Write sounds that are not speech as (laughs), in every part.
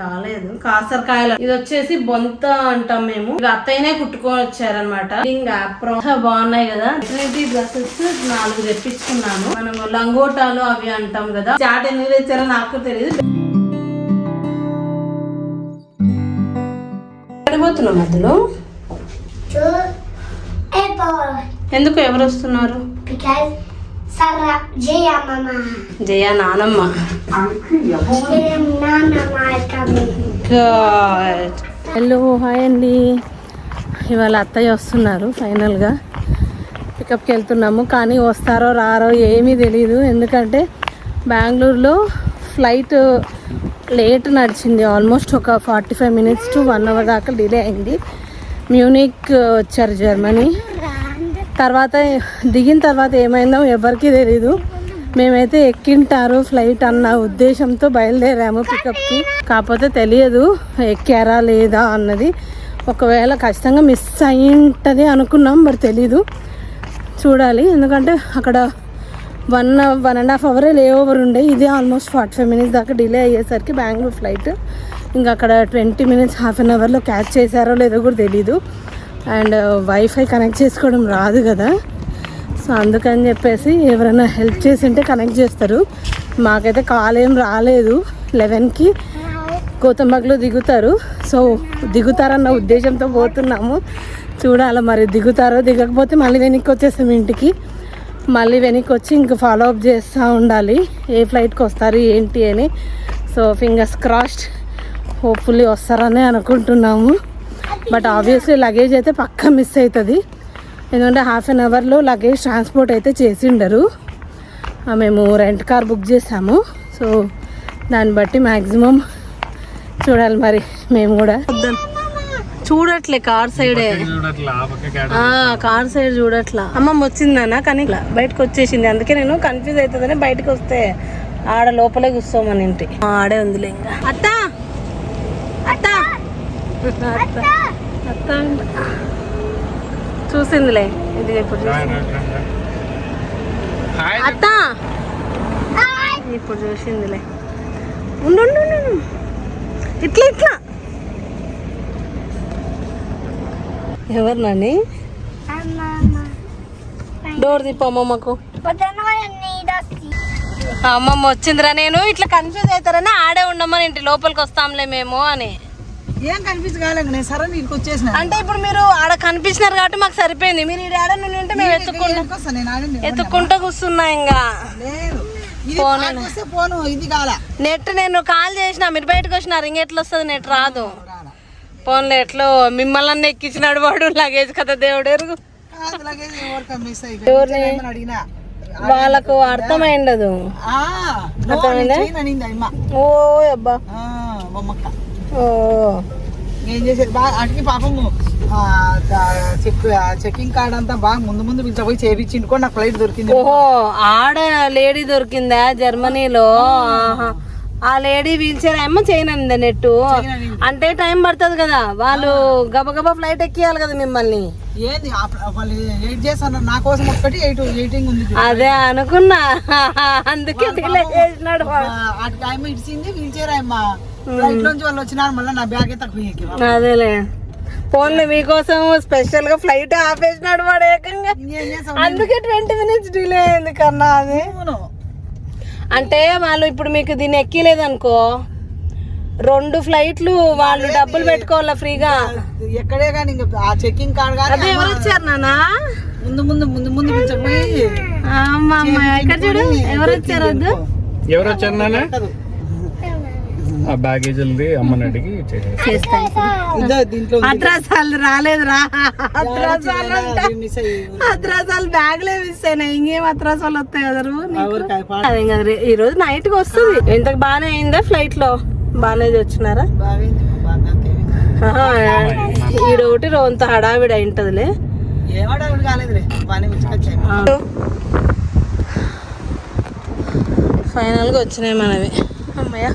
కాలేదు కాసరకాయలు. ఇది వచ్చేసి బొంత అంటాం మేము. ఇవి అత్తయ్యనే కుట్టుకొని వచ్చారనమాట ఇంకా బాగున్నాయి కదా. మెటర్నిటీ డ్రెస్సెస్ నాలుగు తెప్పించుకున్నాను. మనం లంగోటాలు అవి అంటాం కదా. చాట్ ఎందుకు తెచ్చారో నాకు తెలియదు ఎక్కడిపోతున్నాం మధ్యలో? ఎందుకు ఎవరు వస్తున్నారు? జయ నానమ్మ. హలో హాయ్ అండి. ఇవాళ అత్తయ్య వస్తున్నారు ఫైనల్గా. పికప్కి వెళ్తున్నాము కానీ వస్తారో రారో ఏమీ తెలియదు ఎందుకంటే బెంగళూరులో ఫ్లైట్ లేట్ నడిచింది. ఆల్మోస్ట్ ఒక forty five minutes to one hour దాకా డిలే అయింది. మ్యూనిక్ వచ్చారు జర్మనీ. తర్వాత దిగిన తర్వాత ఏమైందో ఎవరికీ తెలీదు. మేమైతే ఎక్కింటారు ఫ్లైట్ అన్న ఉద్దేశంతో బయలుదేరాము పికప్కి. కాకపోతే తెలియదు ఎక్కారా లేదా అన్నది. ఒకవేళ ఖచ్చితంగా మిస్ అయ్యింటది అనుకున్నాం మరి తెలీదు. చూడాలి ఎందుకంటే అక్కడ వన్ వన్ అండ్ హాఫ్ అవరే లే ఓవర్ ఉండే. ఇది ఆల్మోస్ట్ ఫార్టీ ఫైవ్ మినిట్స్ దాకా డిలే అయ్యేసరికి బెంగళూరు ఫ్లైట్. ఇంకా అక్కడ ట్వంటీ మినిట్స్ హాఫ్ అన్ అవర్లో క్యాచ్ చేశారో లేదో కూడా తెలీదు. అండ్ వైఫై కనెక్ట్ చేసుకోవడం రాదు కదా. సో అందుకని చెప్పేసి ఎవరైనా హెల్ప్ చేసి ఉంటే కనెక్ట్ చేస్తారు. మాకైతే కాల్ ఏం రాలేదు. లెవెన్కి కోతంబాగ్లో దిగుతారు. సో దిగుతారన్న ఉద్దేశంతో పోతున్నాము. చూడాలి మరి దిగుతారో దిగకపోతే మళ్ళీ వెనక్కి వచ్చేస్తాం ఇంటికి. మళ్ళీ వెనక్కి వచ్చి ఇంక ఫాలో అప్ చేస్తూ ఉండాలి. ఏ ఫ్లైట్కి వస్తారు ఏంటి అని. సో ఫింగర్స్ క్రాస్డ్ హోప్ఫుల్లీ వస్తారని అనుకుంటున్నాము. బట్ ఆబ్వియస్లీ లగేజ్ అయితే పక్కా మిస్ అవుతుంది ఎందుకంటే హాఫ్ అన్ అవర్లో లగేజ్ ట్రాన్స్పోర్ట్ అయితే చేసిండరు. మేము రెంట్ కార్ బుక్ చేసాము. సో దాన్ని బట్టి మ్యాక్సిమం చూడాలి మరి మేము కూడా. చూడట్లే కార్ సైడే. ఆ, కార్ సైడ్ చూడట్లా. అమ్మమ్మ వచ్చిందన్న కానీ ఇట్లా బయటకు వచ్చేసింది. అందుకే నేను కన్ఫ్యూజ్ అవుతుందని బయటకు వస్తే ఆడ లోపలే కూర్చోమని ఇంటి ఆడే ఉందిలే ఇంకా. అత్త! చూసిందిలే ఇది ఇప్పుడు అత్త! ఇప్పుడు చూసిందిలే. ఉండు. ఇట్లా ఇట్లా. ఎవరు నాని. డోర్ తిప్పు అమ్మమ్మకు. అమ్మమ్మ వచ్చిందిరా నేను ఇట్లా కన్ఫ్యూజ్ అవుతారని ఆడే ఉండమని ఇంటి లోపలికి వస్తాంలే మేము అని. ఏం కనిపించి కాలేదు నేను సరే నీకు వచ్చేసిన. అంటే ఇప్పుడు మీరు ఆడ కనిపించినారు కాబట్టి మాకు సరిపోయింది. మీరు ఈ ఆడ నుండి ఉంటే మేము ఎత్తుకుంటా ఎత్తుకుంటా కూర్చున్నా ఇంకా. ఇది ఫోన్ కాల నెట్ నేను కాల్ చేసిన మీరు బయటకు వచ్చినారు ఇంకెట్లా వస్తుంది నెట్ రాదు. ఫోన్లో ఎట్లో మిమ్మల్ని ఎక్కించినాడు వాడు లగేజ్ కదా దేవుడు ఎరుగు. వాళ్ళకు అర్థమైండదు. ఓ అబ్బా. ఏం చేసేది? బాగా అటుకి పాపము చెక్ చెక్కింగ్ కార్డ్ అంతా బాగా ముందు ముందు పిలిచిపోయి చేపించిండు కూడా నాకు ఫ్లైట్ దొరికింది. ఓహో ఆడ లేడీ దొరికిందా జర్మనీలో? ఆహా. ఆ లేడీ వీల్ చైర్ ఏమో చేయనంది నెట్టు. అంటే టైం పడుతుంది కదా. వాళ్ళు గబగబా ఫ్లైట్ ఎక్కియాలి కదా మిమ్మల్ని. ఏంది? వాళ్ళు ఎయిట్ చేస్తున్నారు. నా కోసం ఒక్కటి ఎయిట్ ఎయిటింగ్ ఉంది. అదే అనుకున్నా. (laughs) అందుకే చేసినాడు. ఆ, టైం ఇడిచింది వీల్ చైర్ అమ్మ. ఫ్లైట్ నుంచి వాళ్ళు వచ్చినారు మళ్ళీ నా బ్యాగ్ తక్కువ ఎక్కి అదేలే. ఫోన్లే మీకోసం స్పెషల్గా ఫ్లైట్ ఆపేసినాడు వాడు ఏకంగా. అందుకే ట్వంటీ మినిట్స్ డిలే అయింది కన్నా అది. అంటే వాళ్ళు ఇప్పుడు మీకు దీన్ని ఎక్కిలేదు అనుకో రెండు ఫ్లైట్లు వాళ్ళు డబ్బులు పెట్టుకోవాలా ఫ్రీగా? ఎక్కడే కానీ ఇంకా ఆ చెక్కింగ్ కార్డ్ కానీ అదే ఎవరు వచ్చారు నానా ముందు ముందు ముందు ముందు ఇక్కడ చూడు? ఎవరు వచ్చారు వద్దు? ఎవరు వచ్చారు నాన్న? ఆ బ్యాగేజీలది అమ్మని అడిగి. అద్రాసాలు రాలేదురా. అద్రాసాలు అద్రాసాలు బ్యాగ్లే మిస్ అయినాయి. ఇంకేం అద్రాసాలు వస్తాయి కదా ఈ రోజు నైట్కి వస్తుంది. ఇంతకు బాగానే అయిందా ఫ్లైట్లో? బాగానే వచ్చినారా. ఆహా, ఈడొకటి రోంత హడావిడి అయింటదిలే ఫైనల్గా వచ్చినాయి మనవి. అమ్మయ్య.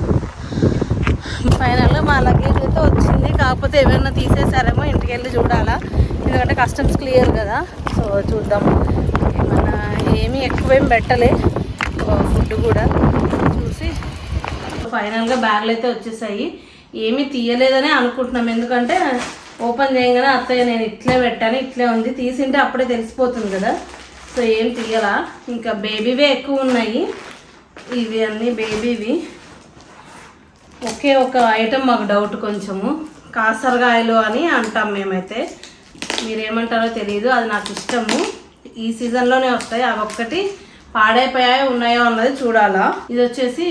ఫైనల్గా మా లగేజ్ అయితే వచ్చింది. కాకపోతే ఏమైనా తీసేసారేమో ఇంటికి వెళ్ళి చూడాలా. ఎందుకంటే కస్టమ్స్ క్లియర్ కదా. సో చూద్దాం. ఏమన్నా ఏమీ ఎక్కువేం పెట్టలే. ఫుడ్ కూడా చూసి. ఫైనల్గా బ్యాగ్లు అయితే వచ్చేసాయి. ఏమీ తీయలేదని అనుకుంటున్నాం. ఎందుకంటే ఓపెన్ చేయగానే అత్తయ్య నేను ఇట్లే పెట్టాను ఇట్లే ఉంది. తీసింటే అప్పుడే తెలిసిపోతుంది కదా. సో ఏం తీయలా. ఇంకా బేబీవే ఎక్కువ ఉన్నాయి. ఇవి అన్నీ బేబీవి. ఒకే ఒక ఐటమ్ మాకు డౌట్ కొంచెము. కాసరగాయలు అని అంటాం మేమైతే. మీరేమంటారో తెలియదు అది నాకు ఇష్టము. ఈ సీజన్లోనే వస్తాయి అవి ఒక్కటి పాడైపోయాయో ఉన్నాయో అన్నది చూడాలా. ఇది వచ్చేసి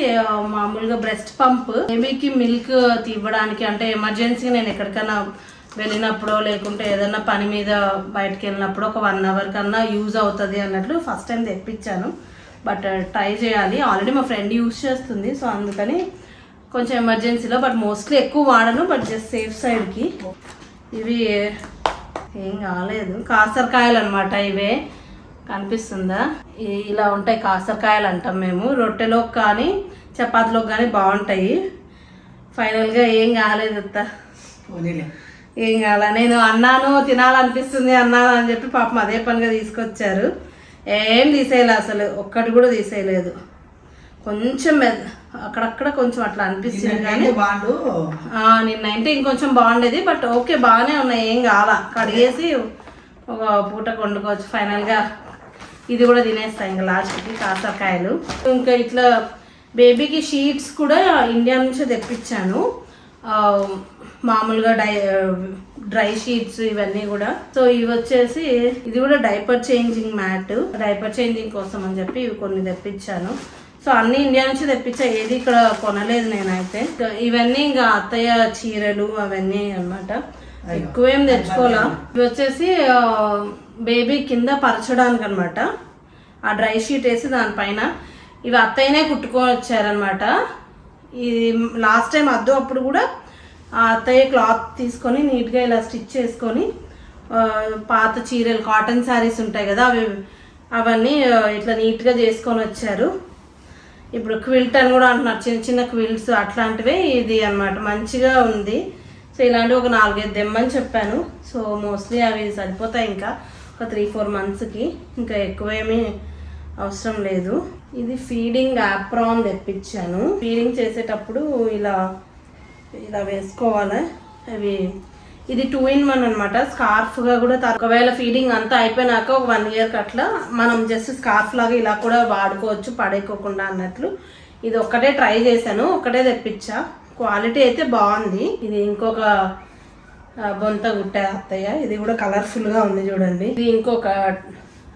మామూలుగా బ్రెస్ట్ పంప్. బేబీకి మిల్క్ ఇవ్వడానికి అంటే ఎమర్జెన్సీ నేను ఎక్కడికైనా వెళ్ళినప్పుడో లేకుంటే ఏదైనా పని మీద బయటకు వెళ్ళినప్పుడు ఒక వన్ అవర్ కన్నా యూజ్ అవుతుంది అన్నట్లు ఫస్ట్ టైం తెప్పించాను. బట్ ట్రై చేయాలి. ఆల్రెడీ మా ఫ్రెండ్ యూజ్ చేస్తుంది సో అందుకని కొంచెం ఎమర్జెన్సీలో బట్ మోస్ట్లీ ఎక్కువ వాడను బట్ జస్ట్ సేఫ్ సైడ్కి ఇవి ఏం కాలేదు. కాసరకాయలు అనమాట ఇవే. కనిపిస్తుందా? ఇలా ఉంటాయి కాసరకాయలు అంటాం మేము. రొట్టెలోకి కానీ చపాతీలోకి కానీ బాగుంటాయి. ఫైనల్గా ఏం కాలేదు అత్త. ఏం కాల. నేను అన్నాను తినాలనిపిస్తుంది అన్నాను అని చెప్పి పాపం అదే పనిగా తీసుకొచ్చారు. ఏం తీసేయలే అసలు. ఒక్కటి కూడా తీసేయలేదు. కొంచెం అక్కడక్కడ కొంచెం అట్లా అనిపిస్తుంది కానీ ఆ, నిన్న అంటే ఇంకొంచెం బాగుండేది బట్ ఓకే బాగానే ఉన్నాయి ఏం కాల కడిగేసి ఒక పూట వండుకోవచ్చు ఫైనల్గా. ఇది కూడా తినేస్తాయి ఇంకా లాస్ట్కి కాసరకాయలు. ఇంకా ఇట్లా బేబీకి షీట్స్ కూడా ఇండియా నుంచే తెప్పించాను. మామూలుగా డై డ్రై షీట్స్ ఇవన్నీ కూడా. సో ఇవి వచ్చేసి ఇది కూడా diaper changing mat. Diaper changing కోసం అని చెప్పి ఇవి కొన్ని తెప్పించాను. సో అన్ని ఇండియా నుంచి తెప్పించా ఏది ఇక్కడ కొనలేదు నేనైతే. ఇవన్నీ ఇంకా అత్తయ్య చీరలు అవన్నీ అన్నమాట. ఎక్కువేం తెచ్చుకోవాలా ఇవి వచ్చేసి బేబీ కింద పరచడానికి అనమాట ఆ డ్రై షీట్ వేసి దానిపైన. ఇవి అత్తయ్యనే కుట్టుకొని వచ్చారనమాట ఇది లాస్ట్ టైం అద్దు అప్పుడు కూడా ఆ అత్తయ్య క్లాత్ తీసుకొని నీట్గా ఇలా స్టిచ్ చేసుకొని పాత చీరలు కాటన్ శారీస్ ఉంటాయి కదా అవి అవన్నీ ఇట్లా నీట్గా చేసుకొని వచ్చారు. ఇప్పుడు క్విల్ట్ అని కూడా అంటున్నారు. చిన్న చిన్న క్విల్ట్స్ అట్లాంటివే ఇది అన్నమాట. మంచిగా ఉంది. సో ఇలాంటివి ఒక నాలుగైదు దెమ్మని చెప్పాను. సో మోస్ట్లీ అవి సరిపోతాయి ఇంకా ఒక త్రీ ఫోర్ మంత్స్కి. ఇంకా ఎక్కువేమీ అవసరం లేదు. ఇది ఫీడింగ్ యాప్రాన్ తెప్పించాను. ఫీడింగ్ చేసేటప్పుడు ఇలా ఇలా వేసుకోవాలి. అవి ఇది టూ ఇన్ వన్ అనమాట స్కార్ఫ్గా కూడా తా- ఒకవేళ ఫీడింగ్ అంతా అయిపోయినాక ఒక వన్ ఇయర్కి అట్లా మనం జస్ట్ స్కార్ఫ్ లాగా ఇలా కూడా వాడుకోవచ్చు పడేయకోకుండా అన్నట్లు. ఇది ఒక్కటే ట్రై చేశాను ఒకటే తెప్పించా. క్వాలిటీ అయితే బాగుంది. ఇది ఇంకొక బొంత గుట్ట అత్తయ్య. ఇది కూడా కలర్ఫుల్గా ఉంది చూడండి. ఇది ఇంకొక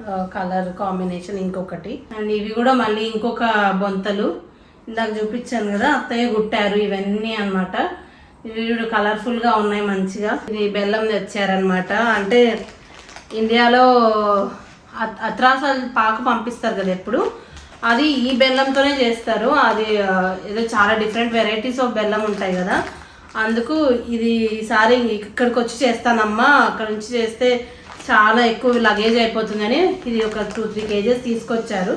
కలర్ కాంబినేషన్ ఇంకొకటి. అండ్ ఇవి కూడా మళ్ళీ ఇంకొక బొంతలు. ఇందాక చూపించాను కదా అత్తయ్య గుట్టారు ఇవన్నీ అన్నమాట. ఇవి కూడా కలర్ఫుల్గా ఉన్నాయి మంచిగా. ఇది బెల్లం తెచ్చారనమాట అంటే ఇండియాలో అత్రాసాలు పాక పంపిస్తారు కదా ఎప్పుడు? అది ఈ బెల్లంతోనే చేస్తారు. అది ఏదో చాలా డిఫరెంట్ వెరైటీస్ ఆఫ్ బెల్లం ఉంటాయి కదా. అందుకు ఇది ఈసారి ఇక్కడికి వచ్చి చేస్తానమ్మా. అక్కడ నుంచి చేస్తే చాలా ఎక్కువ లగేజ్ అయిపోతుందని ఇది ఒక టూ త్రీ కేజెస్ తీసుకొచ్చారు.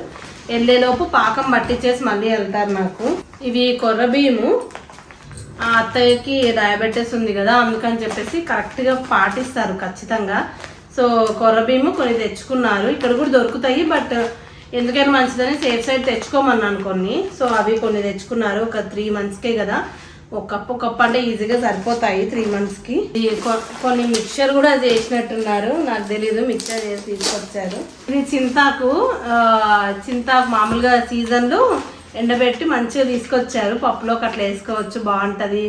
వెళ్ళేలోపు పాకం పట్టించేసి మళ్ళీ వెళ్తారు నాకు. ఇవి కొర్ర బియ్యము ఆ అత్తయ్యకి డయాబెటీస్ ఉంది కదా అందుకని చెప్పేసి కరెక్ట్గా పాటిస్తారు ఖచ్చితంగా. సో కొర్ర బియ్యము కొన్ని తెచ్చుకున్నారు. ఇక్కడ కూడా దొరుకుతాయి బట్ ఎందుకైనా మంచిదని సేఫ్ సైడ్ తెచ్చుకోమన్నాను కొన్ని. సో అవి కొన్ని తెచ్చుకున్నారు ఒక త్రీ మంత్స్కే కదా. ఒక కప్పు కప్పు అంటే ఈజీగా సరిపోతాయి త్రీ మంత్స్కి కొన్ని మిక్చర్ కూడా చేసినట్టున్నారు. నాకు తెలీదు మిక్చర్ చేసి తీసుకొచ్చారు. ఇది చింతాకు చింతాకు మామూలుగా సీజన్లో ఎండబెట్టి మంచిగా తీసుకొచ్చారు. పప్పులోకి అట్లా వేసుకోవచ్చు బాగుంటుంది.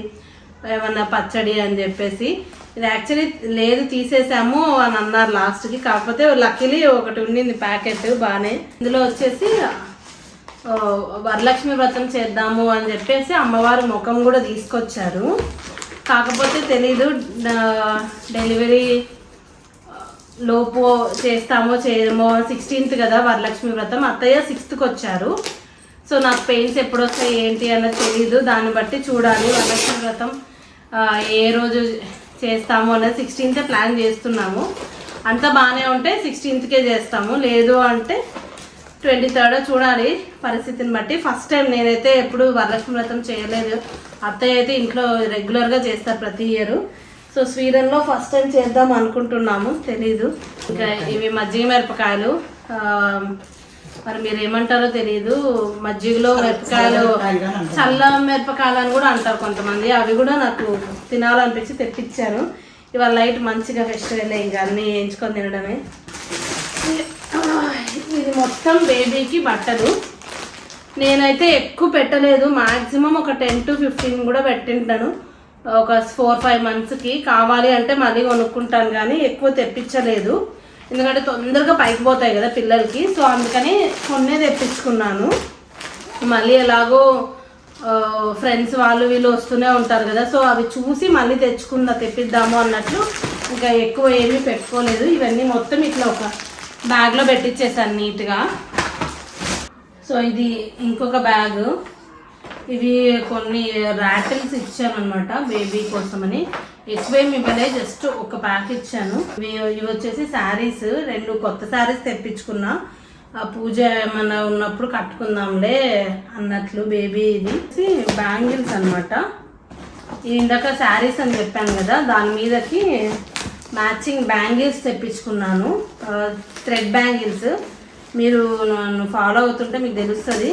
ఏమన్నా పచ్చడి అని చెప్పేసి. ఇది యాక్చువల్లీ లేదు తీసేసాము అని అన్నారు లాస్ట్కి కాకపోతే లక్కీలీ ఒకటి ఉండింది ప్యాకెట్ బాగానే ఇందులో వచ్చేసి వరలక్ష్మి వ్రతం చేద్దాము అని చెప్పేసి అమ్మవారి ముఖం కూడా తీసుకొచ్చారు. కాకపోతే తెలీదు డెలివరీ లోపు చేస్తామో చేయమో సిక్స్టీన్త్ కదా వరలక్ష్మి వ్రతం. అత్తయ్య సిక్స్త్కి వచ్చారు. సో నాకు పెయిన్స్ ఎప్పుడు వస్తాయి ఏంటి అన్నది తెలీదు. దాన్ని బట్టి చూడాలి. వరలక్ష్మి వ్రతం ఏ రోజు చేస్తాము అనేది సిక్స్టీన్త్ ప్లాన్ చేస్తున్నాము. అంతా బాగానే ఉంటే సిక్స్టీన్త్కే చేస్తాము. లేదు అంటే ట్వంటీ థర్డ్ చూడాలి పరిస్థితిని బట్టి. ఫస్ట్ టైం నేనైతే ఎప్పుడు వరలక్ష్మి వ్రతం చేయలేదు. అత్తయ్య అయితే ఇంట్లో రెగ్యులర్గా చేస్తారు ప్రతి ఇయర్ సో స్వీడన్లో ఫస్ట్ టైం చేద్దాం అనుకుంటున్నాము. తెలీదు. ఇంకా ఇవి మజ్జిగ మిరపకాయలు మరి మీరు ఏమంటారో తెలియదు మజ్జిగలో మిరపకాయలు చల్ల మిరపకాయలు అని కూడా అంటారు కొంతమంది. అవి కూడా నాకు తినాలనిపించి తెప్పించాను ఇవాళ నైట్ మంచిగా ఫెస్టివల్ ఇంకా అన్నీ వేయించుకొని తినడమే. ఇది మొత్తం బేబీకి బట్టలు. నేనైతే ఎక్కువ పెట్టలేదు. మాక్సిమం ఒక టెన్ టు ఫిఫ్టీన్ కూడా పెట్టింటాను. ఒక ఫోర్ ఫైవ్ మంత్స్కి. కావాలి అంటే మళ్ళీ కొనుక్కుంటాను కానీ ఎక్కువ తెప్పించలేదు. ఎందుకంటే తొందరగా పైకి పోతాయి కదా పిల్లలకి. సో అందుకని కొన్నే తెప్పించుకున్నాను. మళ్ళీ ఎలాగో ఫ్రెండ్స్ వాళ్ళు వీళ్ళు వస్తూనే ఉంటారు కదా. సో అవి చూసి మళ్ళీ తెచ్చుకుందా తెప్పిద్దాము అన్నట్లు ఇంకా ఎక్కువ ఏమీ పెట్టుకోలేదు. ఇవన్నీ మొత్తం ఇట్లా ఒక బ్యాగ్లో పెట్టించేసాను నీట్గా. సో ఇది ఇంకొక బ్యాగ్. ఇవి కొన్ని ర్యాటిల్స్ ఇచ్చాను అనమాట బేబీ కోసమని. ఎక్కువేమి ఇవ్వలే జస్ట్ ఒక ప్యాక్ ఇచ్చాను. ఇవి వచ్చేసి శారీస్ రెండు కొత్త శారీస్ తెప్పించుకున్నా. ఆ పూజ ఏమన్నా ఉన్నప్పుడు కట్టుకుందాంలే అన్నట్లు బేబీ ఇది. బ్యాంగిల్స్ అనమాట ఇందాక శారీస్ అని చెప్పాను కదా దాని మీదకి మ్యాచింగ్ బ్యాంగిల్స్ తెప్పించుకున్నాను. థ్రెడ్ బ్యాంగిల్స్ మీరు నన్ను ఫాలో అవుతుంటే మీకు తెలుస్తుంది.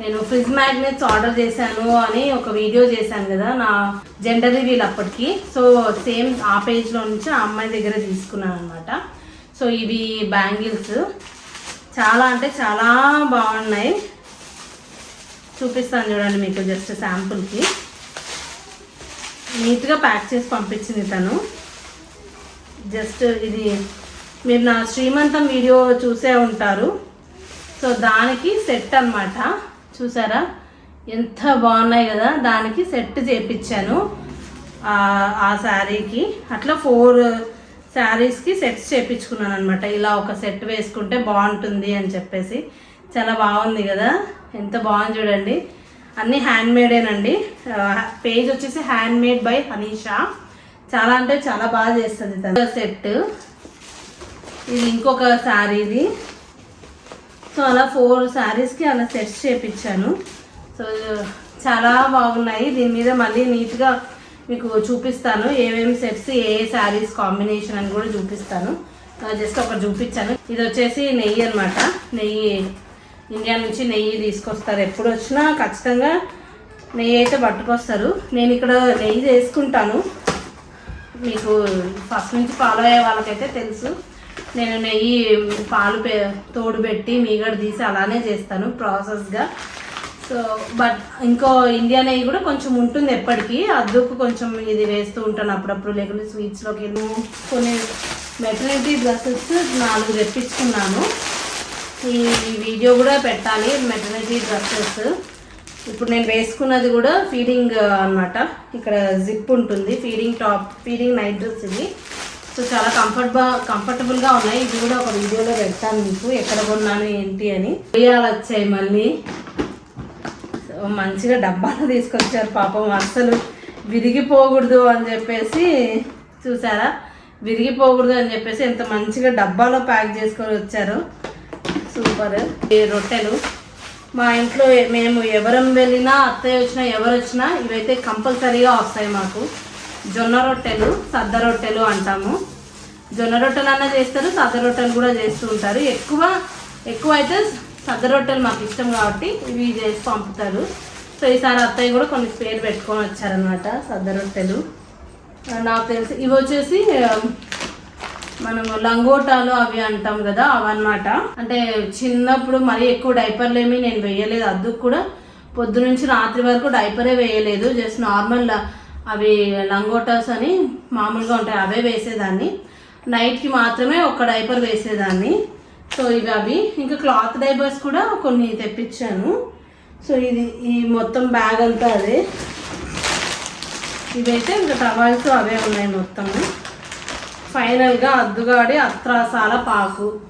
నేను ఫ్రిడ్జ్ మ్యాగ్నెట్స్ ఆర్డర్ చేశాను అని ఒక వీడియో చేశాను కదా నా జెండర్ రివీల్ అప్పటికి. సో సేమ్ ఆ పేజ్లో నుంచి ఆ అమ్మాయి దగ్గర తీసుకున్నాను అనమాట సో ఇవి బ్యాంగిల్స్ చాలా అంటే చాలా బాగున్నాయి. చూపిస్తాను చూడండి మీకు జస్ట్ శాంపుల్కి నీట్గా ప్యాక్ చేసి పంపించింది తను. జస్ట్ ఇది మీరు నా శ్రీమంతం వీడియో చూసే ఉంటారు. సో దానికి సెట్ అనమాట చూసారా? ఎంత బాగున్నాయి కదా? దానికి సెట్ చేపించాను ఆ- శారీకి. అట్లా ఫోర్ శారీస్కి సెట్స్ చేపించుకున్నాను అనమాట ఇలా ఒక సెట్ వేసుకుంటే బాగుంటుంది అని చెప్పేసి. చాలా బాగుంది కదా? ఎంత బాగుంది చూడండి. అన్నీ హ్యాండ్మేడేనండి. పేజ్ వచ్చేసి హ్యాండ్ మేడ్ బై హనీషా. చాలా అంటే చాలా బాగా చేస్తుంది తను. సెట్ ఇది ఇంకొక శారీది. సో అలా ఫోర్ శారీస్కి అలా సెట్స్ చేపించాను. సో చాలా బాగున్నాయి. దీని మీద మళ్ళీ నీట్గా మీకు చూపిస్తాను. ఏమేమి సెట్స్ ఏ ఏ శారీస్ కాంబినేషన్ అని కూడా చూపిస్తాను. జస్ట్ ఒకటి చూపించాను. ఇది వచ్చేసి నెయ్యి అనమాట నెయ్యి ఇండియా నుంచి నెయ్యి తీసుకొస్తారు. ఎప్పుడు వచ్చినా ఖచ్చితంగా నెయ్యి అయితే పట్టుకొస్తారు. నేను ఇక్కడ నెయ్యి చేసుకుంటాను మీకు ఫస్ట్ నుంచి ఫాలో అయ్యే వాళ్ళకైతే తెలుసు. నేను నెయ్యి పాలు పె తోడు పెట్టి మీగడ తీసి అలానే చేస్తాను ప్రాసెస్గా సో బట్ ఇంకో ఇండియా నెయ్యి కూడా కొంచెం ఉంటుంది ఎప్పటికీ. అద్దుకు కొంచెం ఇది వేస్తూ ఉంటాను అప్పుడప్పుడు లేకుంటే స్వీట్స్లోకి కొన్ని మెటర్నిటీ డ్రెస్సెస్ నాలుగు తెప్పించుకున్నాను. ఈ వీడియో కూడా పెట్టాలి మెటర్నిటీ డ్రెస్సెస్ ఇప్పుడు నేను వేసుకున్నది కూడా ఫీడింగ్ అన్నమాట. ఇక్కడ జిప్ ఉంటుంది feeding top feeding night dress ఇది. సో చాలా కంఫర్ట్ కంఫర్టబుల్గా ఉన్నాయి. ఇది కూడా ఒక వీడియోలో పెడతాను మీకు. ఎక్కడ కొన్నాను ఏంటి అని. ఉయ్యాలు వచ్చాయి మళ్ళీ. మంచిగా డబ్బాలు తీసుకొచ్చారు పాపం. అస్సలు విరిగిపోకూడదు అని చెప్పేసి చూసారా? విరిగిపోకూడదు అని చెప్పేసి ఎంత మంచిగా డబ్బాలో ప్యాక్ చేసుకొని వచ్చారు. సూపర్. ఈ రొట్టెలు. మా ఇంట్లో మేము ఎవరం వెళ్ళినా అత్తయ్య వచ్చినా ఎవరు వచ్చినా ఇవైతే కంపల్సరీగా వస్తాయి మాకు. జొన్న రొట్టెలు సద్ద రొట్టెలు అంటాము. జొన్న రొట్టెలు అన్న చేస్తారు సద్ద రొట్టెలు కూడా చేస్తూ ఉంటారు. ఎక్కువ ఎక్కువ అయితే సద్ద రొట్టెలు మాకు ఇష్టం కాబట్టి ఇవి చేసి పంపుతారు. సో ఈసారి అత్తయ్య కూడా కొన్ని స్పేర్ పెట్టుకొని వచ్చారనమాట సద్ద రొట్టెలు. నాకు తెలిసి. ఇవి వచ్చేసి మనం మనము లంగోటాలు అవి అంటాం కదా అవన్నమాట. అంటే చిన్నప్పుడు మరీ ఎక్కువ డైపర్లు ఏమీ నేను వేయలేదు. అద్దుకు కూడా పొద్దు నుంచి రాత్రి వరకు డైపరే వేయలేదు. జస్ట్ నార్మల్ అవి లంగోటాస్ అని మామూలుగా ఉంటాయి. అవే వేసేదాన్ని. నైట్కి మాత్రమే ఒక డైపర్ వేసేదాన్ని. సో ఇవి అవి. ఇంకా క్లాత్ డైపర్స్ కూడా కొన్ని తెప్పించాను. సో ఇది ఈ మొత్తం బ్యాగ్ అంతా అదే. ఇవైతే ఇంకా టవాల్స్ అవే ఉన్నాయి మొత్తము ఫైనల్గా అద్దుగాడి అత్రాసాల పాకు.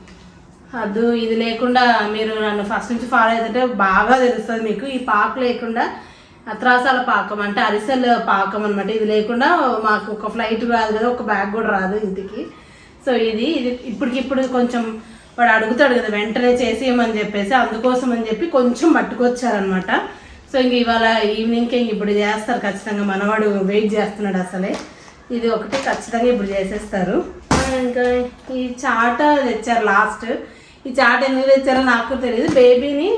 అద్దు ఇది లేకుండా మీరు నన్ను ఫస్ట్ నుంచి ఫాలో అవుతుంటే బాగా తెలుస్తుంది మీకు. ఈ పాకు లేకుండా అత్రాసాల పాకం అంటే అరిసెల పాకం అనమాట ఇది లేకుండా మాకు ఒక ఫ్లైట్ రాదు కదా ఒక బ్యాగ్ కూడా రాదు ఇంటికి. సో ఇది ఇది ఇప్పటికిప్పుడు కొంచెం వాడు అడుగుతాడు కదా వెంటనే చేసేయమని చెప్పేసి అందుకోసం అని చెప్పి కొంచెం పట్టుకొచ్చారనమాట సో ఇంక ఇవాళ ఈవినింగ్కి ఇంక ఇప్పుడు చేస్తారు ఖచ్చితంగా మనవాడు వెయిట్ చేస్తున్నాడు అసలే. ఇది ఒకటి ఖచ్చితంగా ఇప్పుడు చేసేస్తారు. ఇంకా ఈ చాట తెచ్చారు లాస్ట్. ఈ చాట ఎందుకు తెచ్చారో నాకు తెలియదు. బేబీని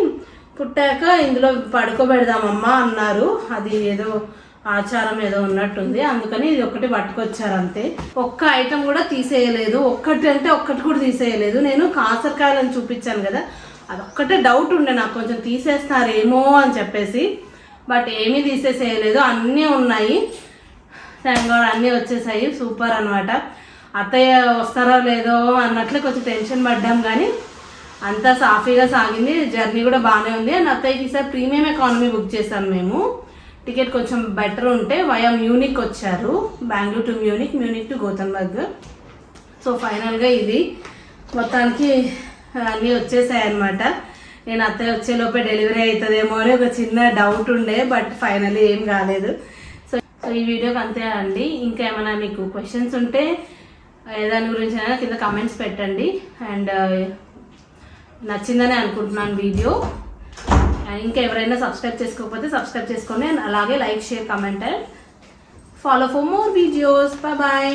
పుట్టాక ఇందులో పడుకోబెడదామమ్మా అన్నారు. అది ఏదో ఆచారం ఏదో ఉన్నట్టుంది. అందుకని ఇది ఒకటి పట్టుకొచ్చారు అంతే ఒక్క ఐటెం కూడా తీసేయలేదు. ఒక్కటి అంటే ఒక్కటి కూడా తీసేయలేదు. నేను కాసరకాయలను చూపించాను కదా అదొక్కటే డౌట్ ఉండే. నాకు కొంచెం తీసేస్తారేమో అని చెప్పేసి. బట్ ఏమీ తీసేసేయలేదు. అన్నీ ఉన్నాయి. తెలంగాణ అన్నీ వచ్చేసాయి. సూపర్ అనమాట అత్తయ్య వస్తారో లేదో అన్నట్లు కొంచెం టెన్షన్ పడ్డాం. కానీ అంతా సాఫీగా సాగింది. జర్నీ కూడా బాగానే ఉంది. అండ్ అత్తయ్యకి ఈసారి ప్రీమియం ఎకానమీ బుక్ చేశాం మేము. టికెట్ కొంచెం బెటర్ ఉంటే వయా మ్యూనిక్ వచ్చారు. Bengaluru to Munich Munich to Gothenburg. So ఫైనల్గా ఇది. మొత్తానికి అన్నీ వచ్చేసాయి అనమాట నేను అత్తయ్య వచ్చేలోపే డెలివరీ అవుతుందేమో అని ఒక చిన్న డౌట్ ఉండే బట్ ఫైనల్లీ ఏం కాలేదు. సో సో ఈ వీడియోకి అంతే అండి. ఇంకా ఏమైనా మీకు క్వశ్చన్స్ ఉంటే ఏ దాని గురించి అయినా కింద కమెంట్స్ పెట్టండి. అండ్ నచ్చిందని అనుకుంటున్నాను వీడియో. ఇంకా ఎవరైనా సబ్స్క్రైబ్ చేసుకోకపోతే సబ్స్క్రైబ్ చేసుకోండి. అండ్ అలాగే like share comment and follow for more videos bye bye